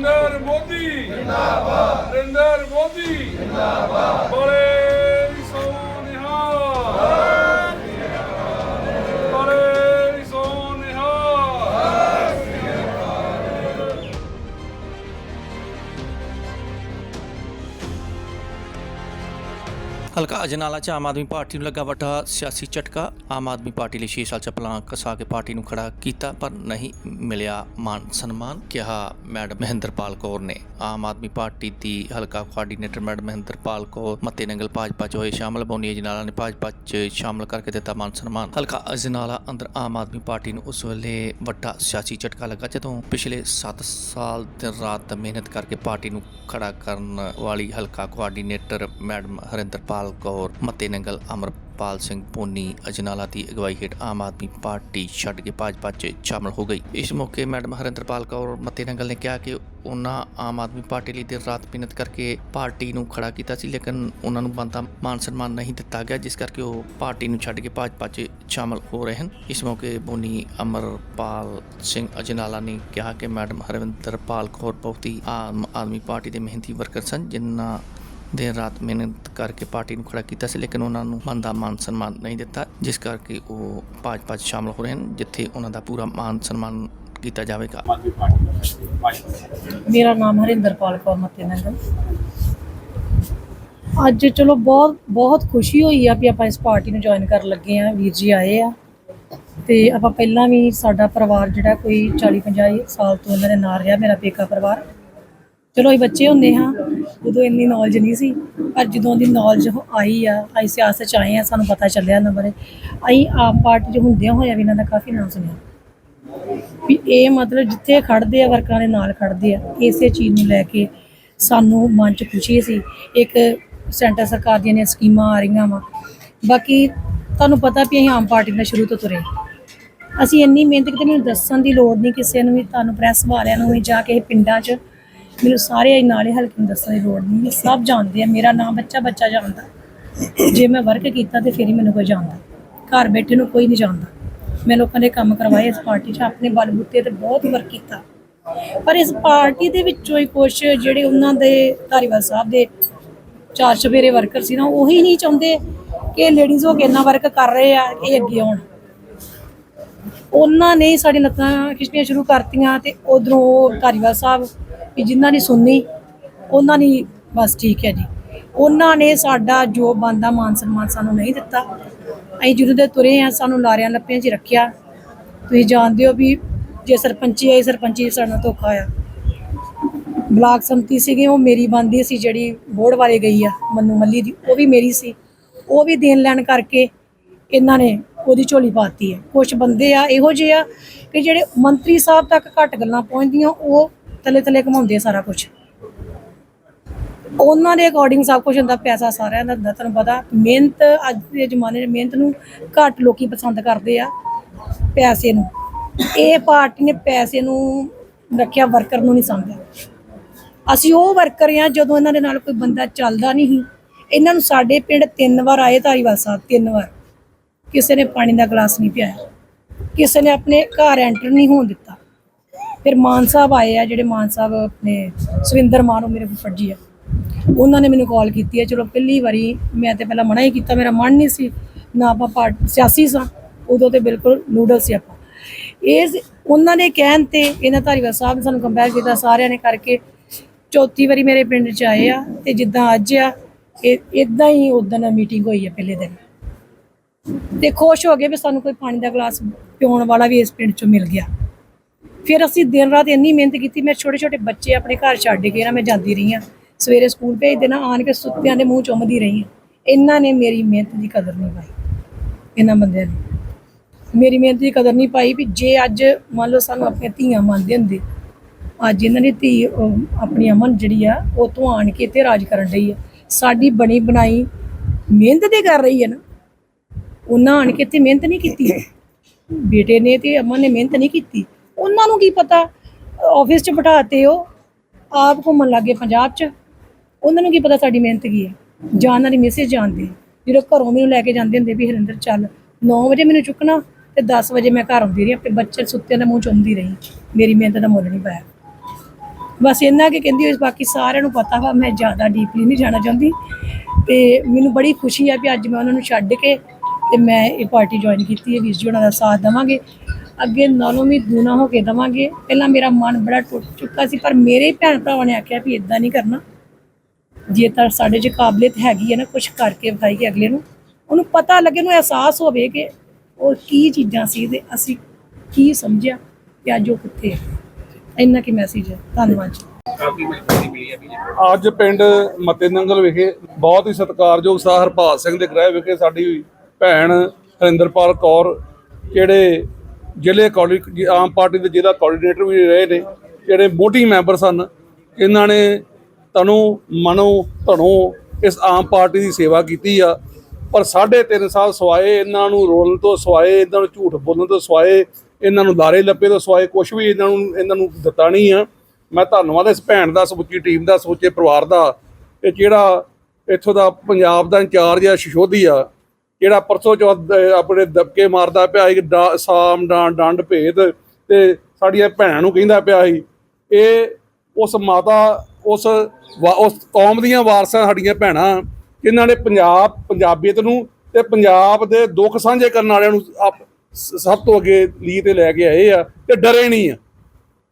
ਨਰਿੰਦਰ ਮੋਦੀ। ਜਿੰਦਾਬਾਦ ਨਰਿੰਦਰ ਮੋਦੀ। ਜਿੰਦਾਬਾਦ ਬੋਲੇ ਹਲਕਾ ਅਜਨਾਲਾ ਚ ਆਮ ਆਦਮੀ ਪਾਰਟੀ ਨੂੰ ਲੱਗਾ ਵੱਡਾ ਸਿਆਸੀ ਝਟਕਾ। ਆਮ ਆਦਮੀ ਪਾਰਟੀ ਲਈ 6 ਸਾਲ ਚ ਪਲਾਂ ਕਸਾ ਕੇ ਪਾਰਟੀ ਨੂੰ ਖੜਾ ਕੀਤਾ, ਪਰ ਨਹੀਂ ਮਿਲਿਆ ਮਾਨ ਸਨਮਾਨ, ਕਿਹਾ ਮੈਡਮ ਮਹਿੰਦਰਪਾਲ ਕੌਰ ਨੇ। ਆਮ ਆਦਮੀ ਪਾਰਟੀ ਦੀ ਹਲਕਾ ਕੋਆਰਡੀਨੇਟਰ ਮੈਡਮ ਮਹਿੰਦਰਪਾਲ ਕੌਰ ਮੱਤੇ ਨੰਗਲ ਭਾਜਪਾ ਚ ਹੋਏ ਸ਼ਾਮਲ, ਬੋਨੀ ਅਜਨਾਲਾ ਨੇ ਭਾਜਪਾ ਚ ਸ਼ਾਮਲ ਕਰਕੇ ਦਿੱਤਾ ਮਾਨ ਸਨਮਾਨ। ਹਲਕਾ ਅਜਨਾਲਾ ਅੰਦਰ ਆਮ ਆਦਮੀ ਪਾਰਟੀ ਨੂੰ ਉਸ ਵੇਲੇ ਵੱਡਾ ਸਿਆਸੀ ਝਟਕਾ ਲੱਗਾ, ਜਦੋਂ ਪਿਛਲੇ 7 ਸਾਲ ਦਿਨ ਰਾਤ ਮਿਹਨਤ ਕਰਕੇ ਪਾਰਟੀ ਨੂੰ ਖੜਾ ਕਰਨ ਵਾਲੀ ਹਲਕਾ coordinator madam Harinderpal Kaur, Matte Nangal Amarpal Singh pony, Ajnala ਦੀ ਅਗਵਾਈ ਹੇਠ ਆਮ ਆਦਮੀ ਪਾਰਟੀ ਛੱਡ ਕੇ ਭਾਜਪਾ 'ਚ ਸ਼ਾਮਲ ਹੋ ਗਈ। ਇਸ ਮੌਕੇ ਮੈਡਮ ਹਰਿੰਦਰਪਾਲ ਕੌਰ, ਮੱਤੇ ਨੇ ਕਿਹਾ ਕਿ ਉਹਨਾਂ ਆਮ ਆਦਮੀ ਪਾਰਟੀ ਲਈ ਦਿਨ ਰਾਤ ਮਿਹਨਤ ਕਰਕੇ ਪਾਰਟੀ ਨੂੰ ਖੜਾ ਕੀਤਾ ਸੀ, ਲੇਕਿਨ ਉਹਨਾਂ ਨੂੰ ਬੰਦਾ ਮਾਨ ਸਨਮਾਨ ਨਹੀਂ ਦਿੱਤਾ ਗਿਆ, ਜਿਸ ਕਰਕੇ ਉਹ ਪਾਰਟੀ ਨੂੰ ਛੱਡ ਕੇ ਭਾਜਪਾ 'ਚ ਸ਼ਾਮਲ ਹੋ ਰਹੇ ਹਨ। ਇਸ ਮੌਕੇ ਬੋਨੀ ਅਮਰਪਾਲ ਸਿੰਘ, ਅਜਨਾਲਾ ਨੇ ਕਿਹਾ ਕਿ ਮੈਡਮ ਹਰਿੰਦਰਪਾਲ ਕੌਰ ਬਹੁਤ ਹੀ ਆਮ ਆਦਮੀ ਪਾਰਟੀ ਦੇ ਮਿਹਨਤੀ ਵਰਕਰ ਸਨ, ਜਿਨ੍ਹਾਂ ਦਿਨ ਰਾਤ ਮਿਹਨਤ ਕਰਕੇ ਪਾਰਟੀ ਨੂੰ ਖੜਾ ਕੀਤਾ ਸੀ, ਲੇਕਿਨ ਉਹਨਾਂ ਨੂੰ ਬੰਦਾ ਮਾਨ ਸਨਮਾਨ ਨਹੀਂ ਦਿੱਤਾ, ਜਿਸ ਕਰਕੇ ਉਹ ਭਾਜਪਾ 'ਚ ਸ਼ਾਮਲ ਹੋ ਰਹੇ ਹਨ, ਜਿੱਥੇ ਉਹਨਾਂ ਦਾ ਪੂਰਾ ਮਾਨ ਸਨਮਾਨ ਕੀਤਾ ਜਾਵੇਗਾ। ਮੇਰਾ ਨਾਮ ਹਰਿੰਦਰਪਾਲ ਕੌਰ ਮੱਤੇ ਨੰਗਲ ਅੱਜ ਚਲੋ ਬਹੁਤ ਬਹੁਤ ਖੁਸ਼ੀ ਹੋਈ ਆ ਵੀ ਆਪਾਂ ਇਸ ਪਾਰਟੀ ਨੂੰ ਜੁਆਇਨ ਕਰਨ ਲੱਗੇ ਆ, ਵੀਰ ਜੀ ਆਏ ਆ। ਤੇ ਆਪਾਂ ਪਹਿਲਾਂ ਵੀ ਸਾਡਾ ਪਰਿਵਾਰ ਜਿਹੜਾ ਕੋਈ 40 50 ਸਾਲ ਤੋਂ ਇਹਨਾਂ ਦੇ ਨਾਲ ਰਿਹਾ, ਮੇਰਾ ਪੇਕਾ ਪਰਿਵਾਰ। ਚਲੋ ਅਸੀਂ ਬੱਚੇ ਹੁੰਦੇ ਹਾਂ, ਉਦੋਂ ਇੰਨੀ ਨੌਲੇਜ ਨਹੀਂ ਸੀ, ਪਰ ਜਦੋਂ ਦੀ ਨੌਲੇਜ ਆਈ ਆ, ਅਸੀਂ ਸਿਆਸਤ ਚ ਆਏ ਆ ਸਾਨੂੰ ਪਤਾ ਚੱਲਿਆ ਇਹਨਾਂ ਬਾਰੇ। ਅਸੀਂ ਆਮ ਪਾਰਟੀ 'ਚ ਹੁੰਦਿਆਂ ਹੋਇਆ ਵੀ ਇਹਨਾਂ ਦਾ ਕਾਫੀ ਨਾਮ ਸੁਣਿਆ। ਵੀ ਇਹ ਮਤਲਬ ਜਿੱਥੇ ਖੜਦੇ ਆ, ਵਰਕਰਾਂ ਦੇ ਨਾਲ ਖੜਦੇ ਆ, ਇਸੇ ਚੀਜ਼ ਨੂੰ ਲੈ ਕੇ ਸਾਨੂੰ ਮਨ ਚ ਖੁਸ਼ੀ ਸੀ। ਇੱਕ ਸੈਂਟਰ ਸਰਕਾਰ ਦੀਆਂ ਨੇ ਸਕੀਮਾਂ ਆ ਰਹੀਆਂ ਵਾ। ਬਾਕੀ ਤੁਹਾਨੂੰ ਪਤਾ ਵੀ ਅਸੀਂ ਆਮ ਪਾਰਟੀ ਨਾਲ ਸ਼ੁਰੂ ਤੋਂ ਤੁਰੇ ਅਸੀਂ ਇੰਨੀ ਮਿਹਨਤ ਕੀਤੀ, ਮੈਨੂੰ ਦੱਸਣ ਦੀ ਲੋੜ ਨਹੀਂ ਕਿਸੇ ਨੂੰ ਵੀ, ਤੁਹਾਨੂੰ ਪ੍ਰੈਸ ਵਾਲਿਆਂ ਨੂੰ ਵੀ ਜਾ ਕੇ ਪਿੰਡਾਂ 'ਚ ਮੈਨੂੰ ਸਾਰੇ ਹੀ ਨਾਲੇ ਹਲਕੇ ਨੂੰ ਦੱਸਣ ਦੀ ਲੋੜ ਨਹੀਂ। ਸਭ ਜਾਣਦੇ ਆ, ਮੇਰਾ ਨਾਮ ਬੱਚਾ ਬੱਚਾ ਜਾਣਦਾ। ਜੇ ਮੈਂ ਵਰਕ ਕੀਤਾ ਤੇ ਫਿਰ ਹੀ ਮੈਨੂੰ ਕੋਈ ਜਾਣਦਾ। ਘਰ ਬੈਠੇ ਨੂੰ ਕੋਈ ਨਹੀਂ ਜਾਣਦਾ। ਮੈਂ ਲੋਕਾਂ ਦੇ ਕੰਮ ਕਰਵਾਏ, ਇਸ ਪਾਰਟੀ 'ਚ ਆਪਣੇ ਬਲਬੂਤੇ ਤੇ ਬਹੁਤ ਵਰਕ ਕੀਤਾ। ਪਰ ਇਸ ਪਾਰਟੀ ਦੇ ਵਿੱਚੋਂ ਹੀ ਕੁਝ ਜਿਹੜੇ ਉਹਨਾਂ ਦੇ ਧਾਰੀਵਾਲ ਸਾਹਿਬ ਦੇ ਚਾਰ ਚਫੇਰੇ ਵਰਕਰ ਸੀ ਨਾ, ਉਹੀ ਨਹੀਂ ਚਾਹੁੰਦੇ ਕਿ ਲੇਡੀਜ਼ ਹੋ ਕੇ ਇੰਨਾ ਵਰਕ ਕਰ ਰਹੇ ਆ, ਇਹ ਅੱਗੇ ਆਉਣ। ਉਹਨਾਂ ਨੇ ਹੀ ਸਾਡੀ ਲੱਤਾਂ ਖਿੱਚਣੀਆਂ ਸ਼ੁਰੂ ਕਰਤੀਆਂ ਤੇ ਉਧਰੋਂ ਧਾਰੀਵਾਲ ਸਾਹਿਬ ਵੀ ਜਿਨ੍ਹਾਂ ਨੇ ਸੁਣਨੀ ਉਹਨਾਂ ਨੇ ਬਸ ਠੀਕ ਹੈ ਜੀ। ਉਹਨਾਂ ਨੇ ਸਾਡਾ ਜੋ ਬੰਦਾ ਮਾਨ ਸਨਮਾਨ ਸਾਨੂੰ ਨਹੀਂ ਦਿੱਤਾ। ਅਸੀਂ ਜਦੋਂ ਦੇ ਤੁਰੇ ਆ ਸਾਨੂੰ ਲਾਰਿਆਂ ਲੱਪਿਆਂ 'ਚ ਰੱਖਿਆ। ਤੁਸੀਂ ਜਾਣਦੇ ਹੋ ਵੀ ਜੇ ਸਰਪੰਚੀ ਆਈ, ਸਰਪੰਚੀ 'ਚ ਸਾਡੇ ਨਾਲ ਧੋਖਾ ਆ ਬਲਾਕ ਸੰਮਤੀ ਸੀਗੀ, ਉਹ ਮੇਰੀ ਬੰਦੀ ਸੀ, ਜਿਹੜੀ ਬੋਰਡ ਵਾਲੇ ਗਈ ਆ, ਮੰਨੂ ਮੱਲੀ ਦੀ, ਉਹ ਵੀ ਮੇਰੀ ਸੀ। ਉਹ ਵੀ ਦੇਣ ਲੈਣ ਕਰਕੇ ਇਹਨਾਂ ਨੇ ਉਹਦੀ ਝੋਲੀ ਪਾਤੀ ਹੈ। ਕੁਝ ਬੰਦੇ ਆ, ਇਹੋ ਜਿਹੇ ਆ ਕਿ ਜਿਹੜੇ ਮੰਤਰੀ ਸਾਹਿਬ ਤੱਕ ਘੱਟ ਗੱਲਾਂ ਪਹੁੰਚਦੀਆਂ, ਉਹ ਥੱਲੇ ਥੱਲੇ ਘਮਾਉਂਦੇ ਆ ਸਾਰਾ ਕੁਝ ਉਹਨਾਂ ਦੇ ਅਕੋਰਡਿੰਗ ਸਭ ਕੁਝ ਹੁੰਦਾ, ਪੈਸਾ ਸਾਰਿਆਂ ਦਾ ਹੁੰਦਾ, ਤੁਹਾਨੂੰ ਪਤਾ, ਮਿਹਨਤ ਅੱਜ ਦੇ ਜ਼ਮਾਨੇ 'ਚ ਮਿਹਨਤ ਨੂੰ ਘੱਟ ਲੋਕੀ ਪਸੰਦ ਕਰਦੇ ਆ ਪੈਸੇ ਨੂੰ। ਇਹ ਪਾਰਟੀ ਨੇ ਪੈਸੇ ਨੂੰ ਰੱਖਿਆ ਵਰਕਰ ਨੂੰ ਨਹੀਂ ਸਮਝਿਆ। ਅਸੀਂ ਉਹ ਵਰਕਰ ਆ ਜਦੋਂ ਇਹਨਾਂ ਦੇ ਨਾਲ ਕੋਈ ਬੰਦਾ ਚੱਲਦਾ ਨਹੀਂ ਸੀ। ਇਹਨਾਂ ਨੂੰ ਸਾਡੇ ਪਿੰਡ ਤਿੰਨ ਵਾਰ ਆਏ ਧਾਰੀਵਾਲ ਸਾਹਿਬ, ਤਿੰਨ ਵਾਰ। ਕਿਸੇ ਨੇ ਪਾਣੀ ਦਾ ਗਲਾਸ ਨਹੀਂ ਪਿਆਇਆ। ਕਿਸੇ ਨੇ ਆਪਣੇ ਘਰ ਐਂਟਰ ਨਹੀਂ ਹੋਣ ਦਿੱਤਾ। ਫਿਰ ਮਾਨ ਸਾਹਿਬ ਆਏ ਆ, ਜਿਹੜੇ ਮਾਨ ਸਾਹਿਬ ਆਪਣੇ ਸੁਰਿੰਦਰ ਮਾਨ ਉਹ ਮੇਰੇ ਫੁੱਫੜ ਜੀ ਆ। ਉਹਨਾਂ ਨੇ ਮੈਨੂੰ ਕਾਲ ਕੀਤੀ ਹੈ ਚਲੋ ਪਹਿਲੀ ਵਾਰੀ ਮੈਂ ਤੇ ਪਹਿਲਾਂ ਮਨਾ ਹੀ ਕੀਤਾ, ਮੇਰਾ ਮਨ ਨਹੀਂ ਸੀ, ਨਾ ਆਪਾਂ ਪਾਰਟ ਸਿਆਸੀ ਸਾਂ, ਉਦੋਂ ਤੇ ਬਿਲਕੁਲ ਨੂਡਲ ਸੀ ਆਪਾਂ। ਇਸ ਉਹਨਾਂ ਨੇ ਕਹਿਣ ਤੇ ਇਹਨਾਂ ਧਾਰੀਵਾਲ ਸਾਹਿਬ ਨੇ ਸਾਨੂੰ ਕੰਪੇਅਰ ਕੀਤਾ, ਸਾਰਿਆਂ ਨੇ ਕਰਕੇ ਚੌਥੀ ਵਾਰੀ ਮੇਰੇ ਪਿੰਡ ਚ ਆਏ ਆ ਤੇ ਜਿੱਦਾਂ ਅੱਜ ਆ, ਇਹ ਇਦਾਂ ਹੀ ਉਦੋਂ ਮੀਟਿੰਗ ਹੋਈ ਆ ਪਹਿਲੇ ਦਿਨ। ਤੇ ਖੁਸ਼ ਹੋ ਗਏ ਵੀ ਸਾਨੂੰ ਕੋਈ ਪਾਣੀ ਦਾ ਗਲਾਸ ਪਿਉਣ ਵਾਲਾ ਵੀ ਇਸ ਪਿੰਡ ਚੋਂ ਮਿਲ ਗਿਆ। ਫਿਰ ਅਸੀਂ ਦਿਨ ਰਾਤ ਇੰਨੀ ਮਿਹਨਤ ਕੀਤੀ, ਮੈਂ ਛੋਟੇ ਛੋਟੇ ਬੱਚੇ ਆਪਣੇ ਘਰ ਛੱਡ ਕੇ ਨਾ ਮੈਂ ਜਾਂਦੀ ਰਹੀ ਹਾਂ। ਸਵੇਰੇ ਸਕੂਲ ਭੇਜ ਦੇਣਾ ਆਣ ਕੇ ਸੁੱਤਿਆਂ ਦੇ ਮੂੰਹ ਚੁੰਮਦੀ ਰਹੀ ਹਾਂ। ਇਹਨਾਂ ਨੇ ਮੇਰੀ ਮਿਹਨਤ ਦੀ ਕਦਰ ਨਹੀਂ ਪਾਈ। ਇਹਨਾਂ ਬੰਦਿਆਂ ਨੇ। ਮੇਰੀ ਮਿਹਨਤ ਦੀ ਕਦਰ ਨਹੀਂ ਪਾਈ ਵੀ ਜੇ ਅੱਜ ਮੰਨ ਲਓ ਸਾਨੂੰ ਆਪਣੀਆਂ ਧੀਆਂ ਮੰਨਦੇ ਹੁੰਦੇ, ਅੱਜ ਇਹਨਾਂ ਦੀ ਧੀ ਉਹ ਆਪਣੀ ਅਮਨ ਜਿਹੜੀ ਆ, ਉਹ ਤੋਂ ਆਣ ਕੇ ਇੱਥੇ ਰਾਜ ਕਰਨ ਰਹੀ ਆ। ਸਾਡੀ ਬਣੀ ਬਣਾਈ ਮਿਹਨਤ ਤੇ ਕਰ ਰਹੀ ਹੈ ਨਾ। ਉਹਨਾਂ ਆਣ ਕੇ ਇੱਥੇ ਮਿਹਨਤ ਨਹੀਂ ਕੀਤੀ। ਬੇਟੇ ਨੇ ਤੇ ਅਮਨ ਨੇ ਮਿਹਨਤ ਨਹੀਂ ਕੀਤੀ। ਉਹਨਾਂ ਨੂੰ ਕੀ ਪਤਾ? ਆਫਿਸ 'ਚ ਬਿਠਾਤੇ ਉਹ, ਆਪ ਘੁੰਮਣ ਲੱਗੇ ਪੰਜਾਬ 'ਚ। ਉਹਨਾਂ ਨੂੰ ਕੀ ਪਤਾ ਸਾਡੀ ਮਿਹਨਤ ਕੀ ਹੈ? ਜਾਣ ਵਾਲੀ ਮੈਸੇਜ ਜਾਣਦੇ ਆ। ਜਦੋਂ ਘਰੋਂ ਮੈਨੂੰ ਲੈ ਕੇ ਜਾਂਦੇ ਹੁੰਦੇ ਵੀ ਹਰਿੰਦਰ ਚੱਲ 9 ਵਜੇ ਮੈਨੂੰ ਚੁੱਕਣਾ ਤੇ 10 ਵਜੇ ਮੈਂ ਘਰ ਆਉਂਦੀ ਰਹੀ, ਆਪਣੇ ਬੱਚੇ ਸੁੱਤਿਆਂ ਦੇ ਮੂੰਹ ਚੁੰਮਦੀ ਰਹੀ। ਮੇਰੀ ਮਿਹਨਤ ਦਾ ਮੁੱਲ ਨਹੀਂ ਪਾਇਆ। ਬਸ ਇੰਨਾ ਕਿ ਕਹਿੰਦੀ ਹੋਈ ਬਾਕੀ ਸਾਰਿਆਂ ਨੂੰ ਪਤਾ ਵਾ, ਮੈਂ ਜ਼ਿਆਦਾ ਡੀਪਲੀ ਨਹੀਂ ਜਾਣਾ ਚਾਹੁੰਦੀ। ਤੇ ਮੈਨੂੰ ਬੜੀ ਖੁਸ਼ੀ ਆ ਵੀ ਅੱਜ ਮੈਂ ਉਹਨਾਂ ਨੂੰ ਛੱਡ ਕੇ ਤੇ ਮੈਂ ਇਹ ਪਾਰਟੀ ਜੁਆਇਨ ਕੀਤੀ ਹੈ ਵੀਰ ਜੀ ਉਹਨਾਂ ਦਾ ਸਾਥ ਦੇਵਾਂਗੇ। ਅੱਗੇ ਨਾਲੋਂ ਵੀ ਦੂਣਾ ਹੋ ਕੇ ਦੇਵਾਂਗੇ। ਪਹਿਲਾਂ ਮੇਰਾ ਮਨ ਬੜਾ ਟੁੱਟ ਚੁੱਕਾ ਸੀ ਪਰ ਮੇਰੇ ਭੈਣ ਭਰਾਵਾਂ ਨੇ ਆਖਿਆ ਵੀ ਇਦਾਂ ਨਹੀਂ ਕਰਨਾ। ਜੇ ਤਾਂ ਸਾਡੇ 'ਚ ਕਾਬਲੀਅਤ ਹੈਗੀ ਹੈ ਨਾ ਕੁਝ ਕਰਕੇ ਵਿਖਾਈਏ ਅਗਲੇ ਨੂੰ। ਉਹਨੂੰ ਪਤਾ ਲੱਗੇ ਨੂੰ ਅਹਿਸਾਸ ਹੋਵੇ ਕਿ ਉਹ ਕੀ ਚੀਜ਼ਾਂ ਸੀ ਤੇ ਅਸੀਂ ਕੀ ਸਮਝਿਆ ਕਿ ਅੱਜ ਉਹ ਕਿੱਥੇ ਹੈ। ਇੰਨਾ ਕੀ ਮੈਸੇਜ ਹੈ। ਧੰਨਵਾਦ ਜੀ। ਅੱਜ ਪਿੰਡ ਮਤੇ ਨੰਗਲ ਵਿਖੇ ਬਹੁਤ ਹੀ ਸਤਿਕਾਰਯੋਗ ਸਰ ਹਰਪਾਲ ਸਿੰਘ ਦੇ ਗ੍ਰਹਿ ਵਿਖੇ ਸਾਡੀ ਭੈਣ ਹਰਿੰਦਰਪਾਲ ਕੌਰ ਜਿਹੜੇ ਜ਼ਿਲ੍ਹੇ ਕੋਆਰਡੀ ਆਮ ਪਾਰਟੀ ਦੇ ਜ਼ਿਲ੍ਹਾ ਕੋਆਰਡੀਨੇਟਰ ਵੀ ਰਹੇ ਨੇ, ਜਿਹੜੇ ਮੋਢੀ ਮੈਂਬਰ ਸਨ, ਇਹਨਾਂ ਨੇ ਤਨੂ, ਮਨੋ, ਧਨੋ ਇਸ ਆਮ ਪਾਰਟੀ ਦੀ ਸੇਵਾ ਕੀਤੀ ਆ। ਪਰ ਸਾਢੇ ਤਿੰਨ ਸਾਲ ਸਵਾਏ ਇਹਨਾਂ ਨੂੰ ਰੋਲਣ ਤੋਂ ਸਵਾਏ, ਇਹਨਾਂ ਨੂੰ ਝੂਠ ਬੋਲਣ ਤੋਂ ਸਵਾਏ, ਇਹਨਾਂ ਨੂੰ ਲਾਰੇ ਲੱਪੇ ਤੋਂ ਸਵਾਏ ਕੁਝ ਵੀ ਇਹਨਾਂ ਨੂੰ ਇਹਨਾਂ ਨੂੰ ਦਿੱਤਾ ਨਹੀਂ ਆ। ਮੈਂ ਧੰਨਵਾਦ ਇਸ ਭੈਣ ਦਾ ਸਮੁੱਚੀ ਟੀਮ ਦਾ, ਸਮੁੱਚੇ ਪਰਿਵਾਰ ਦਾ। ਇਹ ਜਿਹੜਾ ਇੱਥੋਂ ਦਾ ਪੰਜਾਬ ਦਾ ਇੰਚਾਰਜ ਆ ਸ਼ਿਸ਼ੋਦੀ ਆ ਜਿਹੜਾ ਪਰਸੋਂ ਚੌਥ ਆਪਣੇ ਦਬਕੇ ਮਾਰਦਾ ਪਿਆ ਸੀ, ਡਾ- ਸਾਮ, ਡਾਂ, ਡੰਡ ਭੇਦ ਤੇ ਸਾਡੀਆਂ ਭੈਣਾਂ ਨੂੰ ਕਹਿੰਦਾ ਪਿਆ ਸੀ, ਇਹ ਉਸ ਮਾਤਾ, ਉਸ ਵਾ- ਉਸ ਕੌਮ ਦੀਆਂ ਵਾਰਸਾਂ ਸਾਡੀਆਂ ਭੈਣਾਂ, ਜਿਨ੍ਹਾਂ ਨੇ ਪੰਜਾਬ, ਪੰਜਾਬੀਅਤ ਨੂੰ ਤੇ ਪੰਜਾਬ ਦੇ ਦੁੱਖ ਸਾਂਝੇ ਕਰਨ ਵਾਲਿਆਂ ਨੂੰ ਆਪ- ਸਭ ਤੋਂ ਅੱਗੇ ਲੀ ਤੇ ਲੈ ਕੇ ਆਏ ਆ ਤੇ ਡਰੇ ਨਹੀਂ ਆ।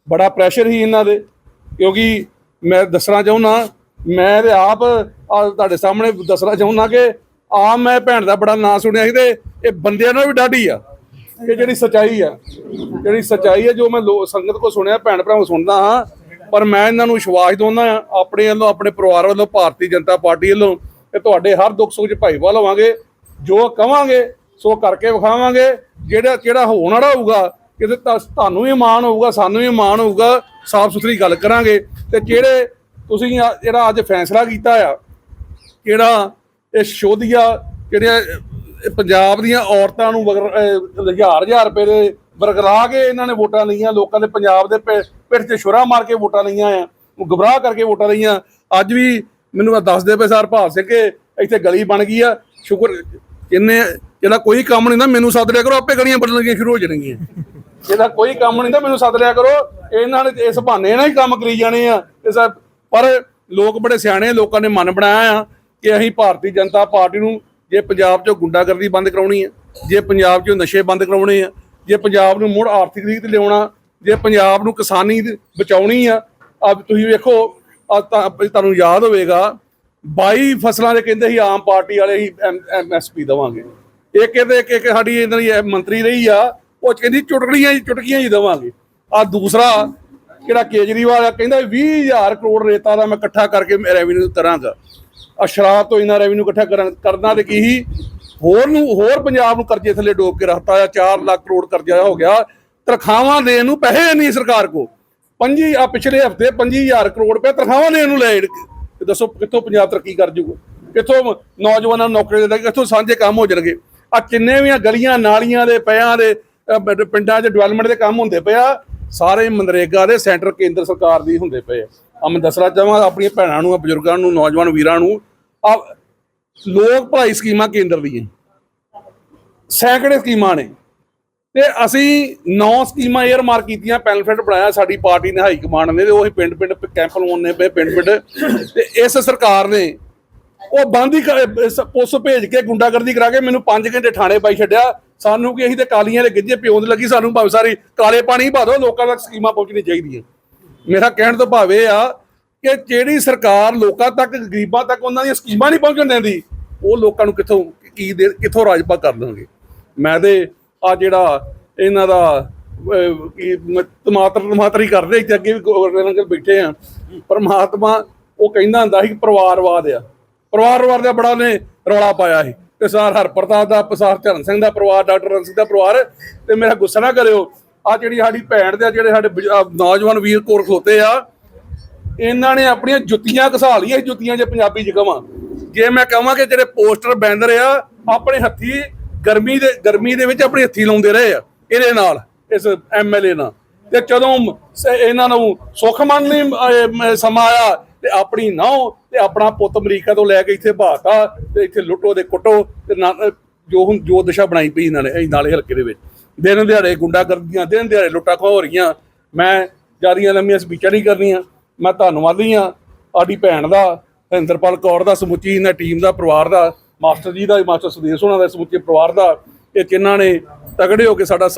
ਬੜਾ ਪ੍ਰੈਸ਼ਰ ਸੀ ਇਹਨਾਂ ਦੇ, ਕਿਉਂਕਿ ਮੈਂ ਦੱਸਣਾ ਚਾਹੁੰਦਾ, ਮੈਂ ਤੇ ਆਪ ਤੁਹਾਡੇ ਸਾਹਮਣੇ ਦੱਸਣਾ ਚਾਹੁੰਦਾ ਕਿ ਆ ਮੈਂ ਭੈਣ ਦਾ ਬੜਾ ਨਾਂ ਸੁਣਿਆ ਸੀ ਤੇ ਇਹ ਬੰਦਿਆਂ ਨਾਲ ਵੀ ਡਾਢੀ ਆ। ਇਹ ਜਿਹੜੀ ਸਚਾਈ ਆ, ਜਿਹੜੀ ਸਚਾਈ ਆ ਜੋ ਮੈਂ ਲੋ- ਸੰਗਤ ਕੋ ਸੁਣਿਆ, ਭੈਣ ਭਰਾਵਾਂ ਸੁਣਦਾ ਹਾਂ, ਪਰ ਮੈਂ ਇਹਨਾਂ ਨੂੰ ਵਿਸ਼ਵਾਸ ਦਿਵਾਉਂਦਾ ਹਾਂ, ਆਪਣੇ ਵੱਲੋਂ, ਆਪਣੇ ਪਰਿਵਾਰ ਵੱਲੋਂ, ਭਾਰਤੀ ਜਨਤਾ ਪਾਰਟੀ ਵੱਲੋਂ ਕਿ ਤੁਹਾਡੇ ਹਰ ਦੁੱਖ ਸੁੱਖ 'ਚ ਭਾਈਵਾਲ ਹੋਵਾਂਗੇ, ਜੋ ਕਵਾਂਗੇ, ਸੋ ਕਰਕੇ ਵਿਖਾਵਾਂਗੇ, ਜਿਹੜਾ ਜਿਹੜਾ ਹੋਣ ਵਾਲਾ ਹੋਊਗਾ, ਕਿਤੇ ਤੁਹਾਨੂੰ ਵੀ ਮਾਣ ਹੋਊਗਾ, ਸਾਨੂੰ ਵੀ ਮਾਣ ਹੋਊਗਾ, ਸਾਫ਼ ਸੁਥਰੀ ਗੱਲ ਕਰਾਂਗੇ ਤੇ ਜਿਹੜੇ ਤੁਸੀਂ ਜਿਹੜਾ ਅੱਜ ਫੈਸਲਾ ਕੀਤਾ ਆ, ਕਿਹੜਾ ਇਹ ਸ਼ੋਧੀਆ ਜਿਹੜੀਆਂ ਪੰਜਾਬ ਦੀਆਂ ਔਰਤਾਂ ਨੂੰ ਵਗਰ- ਹਜ਼ਾਰ ਹਜ਼ਾਰ ਰੁਪਏ ਦੇ ਵਰਗਲਾ ਕੇ ਇਹਨਾਂ ਨੇ ਵੋਟਾਂ ਲਈਆਂ, ਲੋਕਾਂ ਦੇ ਪੰਜਾਬ ਦੇ ਪਿੱਠ 'ਤੇ ਛੁਰਾ ਮਾਰ ਕੇ ਵੋਟਾਂ ਲਈਆਂ ਆ ਗਬਰਾਹ ਕਰਕੇ ਵੋਟਾਂ ਲਈਆਂ। ਅੱਜ ਵੀ ਮੈਨੂੰ ਆ ਦੱਸਦੇ ਪਏ ਸਰ ਭਾਲ ਸਿੰਘ ਕਿ, ਇੱਥੇ ਗਲੀ ਬਣ ਗਈ ਆ, ਸ਼ੁਕਰ, ਕਿੰਨੇ ਜਿਹੜਾ ਕੋਈ ਕੰਮ ਨਹੀਂ ਨਾ ਮੈਨੂੰ ਸੱਦ ਲਿਆ ਕਰੋ, ਆਪੇ ਗਲੀਆਂ ਬਦਲਣਗੀਆਂ, ਸ਼ੁਰੂ ਹੋ ਜਾਣਗੀਆਂ। ਜਿਹਦਾ ਕੋਈ ਕੰਮ ਨਹੀਂ ਨਾ ਮੈਨੂੰ ਸੱਦ ਲਿਆ ਕਰੋ, ਇਹਨਾਂ ਨੇ ਇਸ ਬਹਾਨੇ ਨਾਲ ਹੀ ਕੰਮ ਕਰੀ ਜਾਣੇ ਆ। ਤੇ ਸਾ- ਪਰ ਲੋਕ ਬੜੇ ਸਿਆਣੇ ਲੋਕਾਂ ਨੇ ਮਨ ਬਣਾਇਆ ਆ ਕਿ ਅਸੀਂ ਭਾਰਤੀ ਜਨਤਾ ਪਾਰਟੀ ਨੂੰ ਜੇ ਪੰਜਾਬ 'ਚੋਂ ਗੁੰਡਾਗਰਦੀ ਬੰਦ ਕਰਾਉਣੀ ਆ ਜੇ ਪੰਜਾਬ 'ਚੋਂ ਨਸ਼ੇ ਬੰਦ ਕਰਾਉਣੇ ਆ, ਜੇ ਪੰਜਾਬ ਨੂੰ ਮੁੜ ਆਰਥਿਕ ਰੀਤ ਲਿਆਉਣਾ, ਜੇ ਪੰਜਾਬ ਨੂੰ ਕਿਸਾਨੀ ਬਚਾਉਣੀ ਆ, ਅੱਜ ਤੁਸੀਂ ਵੇਖੋ ਆ ਤੁਹਾਨੂੰ ਯਾਦ ਹੋਵੇਗਾ 22 ਫਸਲਾਂ ਦੇ ਕਹਿੰਦੇ ਸੀ ਆਮ ਪਾਰਟੀ ਵਾਲੇ ਹੀ ਐਮਐਸਪੀ ਦੇਵਾਂਗੇ। ਇਹ ਕਹਿੰਦੇ ਇੱਕ ਇੱਕ ਸਾਡੀ ਇਹਨਾਂ ਦੀ ਮੰਤਰੀ ਰਹੀ ਆ, ਉਹ ਕਹਿੰਦੀ ਚੁਟਕੜੀਆਂ ਹੀ, ਚੁਟਕੀਆਂ ਹੀ ਦੇਵਾਂਗੇ। ਆ ਦੂਸਰਾ ਜਿਹੜਾ ਕੇਜਰੀਵਾਲ ਆ, ਕਹਿੰਦਾ 20000 ਕਰੋੜ ਰੇਤਾ ਦਾ ਮੈਂ ਇਕੱਠਾ ਕਰਕੇ ਰੈਵਨਿਊ ਕਰਾਂਗਾ ਆ ਸ਼ਰਾਬ ਤੋਂ ਇਹਨਾਂ ਰੈਵਨਿਊ ਇਕੱਠਾ ਕਰਨਾ ਤੇ ਕੀ ਹੀ ਹੋਰ ਨੂੰ ਹੋਰ ਪੰਜਾਬ ਨੂੰ ਕਰਜ਼ੇ ਥੱਲੇ ਡੋਬ ਕੇ ਰੱਖਤਾ ਆ 4 ਲੱਖ ਕਰੋੜ ਕਰਜ਼ਾ ਹੋ ਗਿਆ। ਤਨਖਾਹਾਂ ਦੇਣ ਨੂੰ ਪੈਸੇ ਨਹੀਂ ਸਰਕਾਰ ਕੋ ਪੰਜੀ ਆ ਪਿਛਲੇ ਹਫ਼ਤੇ 25000 ਕਰੋੜ ਰੁਪਏ ਤਨਖਾਹਾਂ ਦੇਣ ਨੂੰ ਲੈ ਤੇ ਦੱਸੋ ਕਿੱਥੋਂ ਪੰਜਾਬ ਤਰੱਕੀ ਕਰ ਜੂਗਾ? ਕਿੱਥੋਂ ਨੌਜਵਾਨਾਂ ਨੂੰ ਨੌਕਰੀ ਦੇਦਾ, ਕਿੱਥੋਂ ਸਾਂਝੇ ਕੰਮ ਹੋ ਜਾਣਗੇ? ਆ ਕਿੰਨੇ ਵੀ ਗਲੀਆਂ ਨਾਲੀਆਂ ਦੇ, ਪਿਆਂ ਦੇ ਪਿੰਡਾਂ 'ਚ ਡਿਵੈਲਪਮੈਂਟ ਦੇ ਕੰਮ ਹੁੰਦੇ ਪਿਆ ਸਾਰੇ ਮਨਰੇਗਾ ਦੇ ਸੈਂਟਰ ਕੇਂਦਰ ਸਰਕਾਰ ਦੀ ਹੁੰਦੇ ਪਏ ਆ ਆਹ ਮੈਂ ਦੱਸਣਾ ਚਾਹਾਂਗਾ ਆਪਣੀਆਂ ਭੈਣਾਂ ਨੂੰ, ਬਜ਼ੁਰਗਾਂ ਨੂੰ, ਨੌਜਵਾਨ ਵੀਰਾਂ ਨੂੰ, ਆ ਲੋਕ ਭਲਾਈ ਸਕੀਮਾਂ ਕੇਂਦਰ ਦੀਆਂ। ਸੈਂਕੜੇ ਸਕੀਮਾਂ ਨੇ। ਤੇ ਅਸੀਂ ਨੌ ਸਕੀਮਾਂ ਏਅਰ ਮਾਰਕ ਕੀਤੀਆਂ ਪੈਨਫਿਟ ਬਣਾਇਆ ਸਾਡੀ ਪਾਰਟੀ ਨੇ, ਹਾਈ ਕਮਾਂਡ ਨੇ, ਤੇ ਉਹੀ ਪਿੰਡ ਪਿੰਡ ਕੈਂਪ ਲਵਾਉਣੇ ਪਏ ਪਿੰਡ ਪਿੰਡ। ਤੇ ਇਸ ਸਰਕਾਰ ਨੇ ਉਹ ਬੰਦ ਹੀ ਕਰ- ਪੁਲਿਸ ਭੇਜ ਕੇ ਗੁੰਡਾਗਰਦੀ ਕਰਾ ਕੇ ਮੈਨੂੰ 5 ਘੰਟੇ ਥਾਣੇ ਪਾਈ ਛੱਡਿਆ। ਸਾਨੂੰ ਕਿ ਅਸੀਂ ਤੇ ਕਾਲੀਆਂ ਦੇ ਗਿੱਜੇ ਪਿਉਣ ਦੀ ਲੱਗੀ, ਸਾਨੂੰ ਭਾਵੇਂ ਸਾਰੀ ਕਾਲੇ ਪਾਣੀ ਪਾ ਦਿਓ, ਲੋਕਾਂ ਤੱਕ ਸਕੀਮਾਂ ਪਹੁੰਚਣੀ ਚਾਹੀਦੀਆਂ। ਮੇਰਾ ਕਹਿਣ ਤੋਂ ਭਾਵ ਇਹ ਆ ਕਿ ਜਿਹੜੀ ਸਰਕਾਰ ਲੋਕਾਂ ਤੱਕ ਗਰੀਬਾਂ ਤੱਕ ਉਹਨਾਂ ਦੀਆਂ ਸਕੀਮਾਂ ਨਹੀਂ ਪਹੁੰਚਣ ਦਿੰਦੀ ਉਹ ਲੋਕਾਂ ਨੂੰ ਕਿੱਥੋਂ ਕੀ ਦੇ ਕਿੱਥੋਂ ਰਾਜਪਾ ਕਰ ਦੇਣਗੇ? ਮੈਂ ਤੇ ਆ ਜਿਹੜਾ ਇਹਨਾਂ ਦਾ ਅਹ, ਕੀ ਟਮਾਟਰ ਟਮਾਟਰ ਹੀ ਕਰਦੇ ਇੱਥੇ ਅੱਗੇ ਵੀ ਗਵਰਨਰ ਅੰਕਲ ਬੈਠੇ ਆ। ਪਰਮਾਤਮਾ ਉਹ ਕਹਿੰਦਾ ਹੁੰਦਾ ਸੀ ਪਰਿਵਾਰਵਾਦ ਆ। ਪਰਿਵਾਰਵਾਦ ਦਾ ਬੜਾ ਨੇ ਰੌਲਾ ਪਾਇਆ ਸੀ। ਤੇ ਸਰ ਹਰਪ੍ਰਤਾਪ ਦਾ ਪਸਾਰ ਚਰਨ ਸਿੰਘ ਦਾ ਪਰਿਵਾਰ ਡਾਕਟਰ ਰਣ ਸਿੰਘ ਦਾ ਪਰਿਵਾਰ ਤੇ ਮੇਰਾ ਗੁੱਸਾ ਨਾ ਕਰਿਓ ਆ ਜਿਹੜੀ ਸਾਡੀ ਭੈਣ ਦੇ ਆ ਜਿਹੜੇ ਸਾਡੇ ਨੌਜਵਾਨ ਵੀਰ ਕੋਲ ਖਲੋਤੇ ਆ ਇਹਨਾਂ ਨੇ ਆਪਣੀਆਂ ਜੁੱਤੀਆਂ ਘਸਾ ਲਈਆਂ ਜੁੱਤੀਆਂ ਜੇ ਪੰਜਾਬੀ ਚ ਕਵਾਂ। ਜੇ ਮੈਂ ਕਹਾਂ ਕਿ ਜਿਹੜੇ ਪੋਸਟਰ ਬੈਨਰ ਆ ਆਪਣੇ ਹੱਥੀ ਗਰਮੀ ਦੇ ਗਰਮੀ ਦੇ ਵਿੱਚ ਆਪਣੇ ਹੱਥੀ ਲਾਉਂਦੇ ਰਹੇ ਆ ਇਹਦੇ ਨਾਲ ਇਸ ਐਮਐਲਏ ਨਾਲ। ਤੇ ਜਦੋਂ ਇਹਨਾਂ ਨੂੰ ਸੁੱਖ ਮੰਨ ਲਈ ਅਹ, ਸਮਾਂ ਆਇਆ ਤੇ ਆਪਣੀ ਨਹੁੰ ਤੇ ਆਪਣਾ ਪੁੱਤ ਅਮਰੀਕਾ ਤੋਂ ਲੈ ਕੇ ਇੱਥੇ ਭਾਤਾ ਤੇ ਇੱਥੇ ਲੁੱਟੋ ਦੇ ਕੁੱਟੋ ਤੇ ਜੋ ਹੁਣ ਜੋ ਦਿਸ਼ਾ ਬਣਾਈ ਪਈ ਇਹਨਾਂ ਨੇ ਇਹ ਨਾਲੇ ਹਲਕੇ ਦੇ ਵਿੱਚ। ਦਿਨ ਦਿਹਾੜੇ ਗੁੰਡਾ ਕਰਦੀਆਂ ਦਿਨ ਦਿਹਾੜੇ ਲੁੱਟਾਂ ਖੋਹ ਹੋ ਰਹੀਆਂ। ਮੈਂ ਜਿਆਦੀਆਂ ਲੰਮੀਆਂ ਸਪੀਚਾਂ ਨਹੀਂ ਕਰਨੀਆਂ। ਮੈਂ ਧੰਨਵਾਦੀ ਆ ਸਾਡੀ ਭੈਣ ਦਾ, ਹਰਿੰਦਰਪਾਲ ਕੌਰ ਦਾ, ਸਮੁੱਚੀ ਇਹਨਾਂ ਟੀਮ ਦਾ, ਪਰਿਵਾਰ ਦਾ, ਮਾਸਟਰ ਜੀ ਦਾ, ਮਾਸਟਰ ਸੁਦੇਸ਼ ਹੋਣਾ ਦਾ, ਸਮੁੱਚੇ ਪਰਿਵਾਰ ਦਾ, ਇਹ ਜਿਨ੍ਹਾਂ ਨੇ ਤਗੜੇ ਹੋ ਕੇ ਸਾਡਾ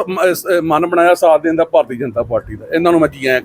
ਮਨ ਬਣਾਇਆ ਸਾਥ ਦੇਣ ਦਾ, ਭਾਰਤੀ ਜਨਤਾ ਪਾਰਟੀ ਦਾ। ਇਹਨਾਂ ਨੂੰ ਮੈਂ ਜੀ ਆਇਆਂ